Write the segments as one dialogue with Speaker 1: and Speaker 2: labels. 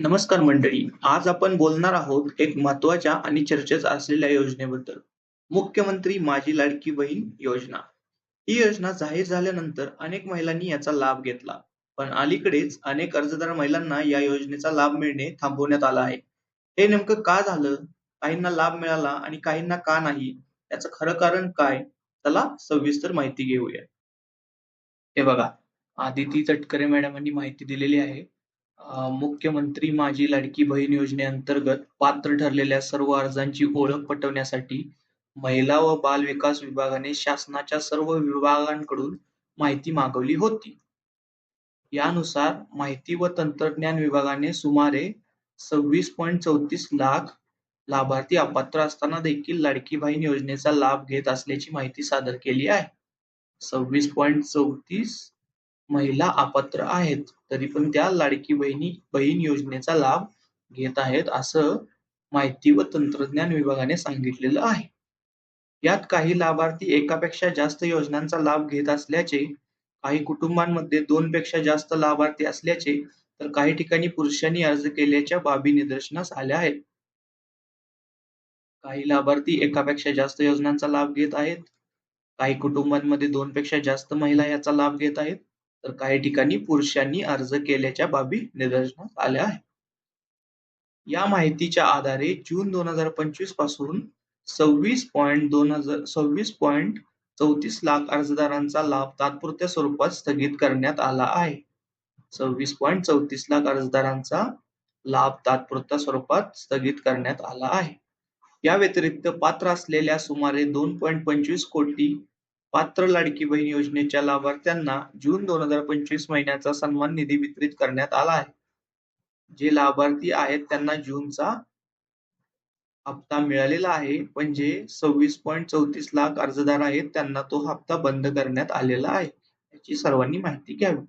Speaker 1: नमस्कार मंडळी आज आपण बोलणार आहोत एक महत्त्वाच्या आणि चर्चेत असलेल्या योजनेबद्दल. मुख्यमंत्री माझी लाडकी बहीण योजना. ही योजना जाहीर झाल्यानंतर अनेक महिलांनी याचा लाभ घेतला. पण अलीकडेच अनेक अर्जदार महिलांना या योजनेचा लाभ मिळणे थांबवण्यात आला आहे. हे नेमकं का झालं? काहींना लाभ मिळाला आणि काहींना का नाही? याचं खरं कारण काय? त्याला सविस्तर माहिती घेऊया. हे बघा आदिती तटकरे मॅडमांनी माहिती दिलेली आहे. मुख्यमंत्री माझी लाडकी बहीण योजनेअंतर्गत पात्र ठरलेल्या सर्व अर्जांची ओळख पटवण्यासाठी महिला व बाल विकास विभागाने शासनाच्या सर्व विभागांकडून माहिती मागवली होती. यानुसार माहिती व तंत्रज्ञान विभागाने सुमारे सव्वीस पॉईंट चौतीस लाख लाभार्थी अपात्र असताना देखील लाडकी बहीण योजनेचा लाभ घेत असल्याची माहिती सादर केली आहे. सव्वीस पॉईंट चौतीस महिला अपात्र आहेत तरी पण त्या लाडकी बहिणी बहीण योजनेचा लाभ घेत आहेत असं माहिती व तंत्रज्ञान विभागाने सांगितलेलं आहे. यात काही लाभार्थी एकापेक्षा जास्त योजनांचा लाभ घेत असल्याचे काही कुटुंबांमध्ये दोन पेक्षा जास्त लाभार्थी असल्याचे तर काही ठिकाणी पुरुषांनी अर्ज केल्याच्या बाबी निदर्शनास आल्या आहेत. काही लाभार्थी एकापेक्षा जास्त योजनांचा लाभ घेत आहेत. काही कुटुंबांमध्ये दोन पेक्षा जास्त महिला याचा लाभ घेत आहेत. तर काही ठिकाणी पुरुषांनी अर्ज केल्याच्या बाबी निदर्शनास आल्या आहेत. या माहितीच्या आधारे जून दोन हजार पंचवीसपासून सव्वीस पॉईंट दोन हजार सव्वीस पॉईंट चौतीस लाख अर्जदारांचा लाभ तात्पुरत्या स्वरूपात स्थगित करण्यात आला आहे. सव्वीस पॉईंट चौतीस लाख अर्जदारांचा लाभ तात्पुरत्या स्वरूपात स्थगित करण्यात आला आहे. या व्यतिरिक्त पात्र असलेल्या सुमारे दोन पॉईंट पंचवीस कोटी पात्र लाडकी बहीण योजनेच्या लाभार्थ्यांना जून दोन हजार पंचवीस महिन्याचा सन्मान निधी वितरित करण्यात आला आहे. जे लाभार्थी आहेत त्यांना जूनचा हप्ता मिळालेला आहे. पण जे सव्वीस पॉईंट चौतीस लाख अर्जदार आहेत. त्यांना तो हप्ता बंद करण्यात आलेला आहे. याची सर्वांनी माहिती घ्यावी.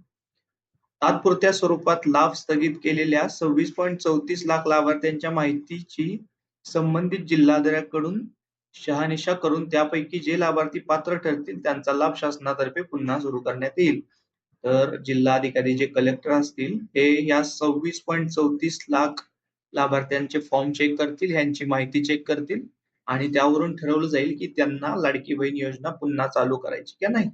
Speaker 1: तात्पुरत्या स्वरूपात लाभ स्थगित केलेल्या सव्वीस पॉईंट चौतीस लाख लाभार्थ्यांच्या माहितीची संबंधित जिल्हाधिकाऱ्याकडून शहानिशा करून त्यापैकी जे लाभार्थी पात्र ठरतील त्यांचा लाभ शासनातर्फे पुन्हा सुरू करण्यात येईल. तर जिल्हाधिकारी जे कलेक्टर असतील हे या सव्वीस पॉईंट चौतीस लाख लाभार्थ्यांचे फॉर्म चेक करतील यांची माहिती चेक करतील आणि त्यावरून ठरवलं जाईल की त्यांना लाडकी बहीण योजना पुन्हा चालू करायची का नाही.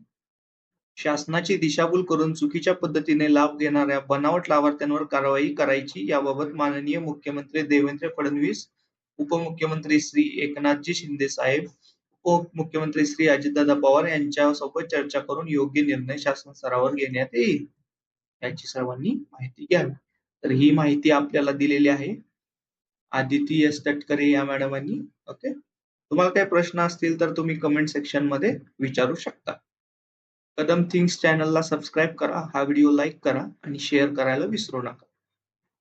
Speaker 1: शासनाची दिशाभूल करून चुकीच्या पद्धतीने लाभ घेणाऱ्या बनावट लाभार्थ्यांवर कारवाई करायची याबाबत माननीय मुख्यमंत्री देवेंद्र फडणवीस उपमुख्यमंत्री श्री एकनाथजी शिंदे साहेब उपमुख्यमंत्री श्री अजितदादा पवार यांच्यासोबत चर्चा करून योग्य निर्णय शासन स्तरावर घेण्यात येईल याची सर्वांनी माहिती घ्यावी. तर ही माहिती आपल्याला दिलेली आहे. आदिती एस तटकरे या मॅडमांनी ओके? तुम्हाला काही प्रश्न असतील तर तुम्ही कमेंट सेक्शनमध्ये विचारू शकता. कदम थिंग्स चॅनलला सबस्क्राईब करा हा व्हिडिओ लाईक करा आणि शेअर करायला विसरू नका.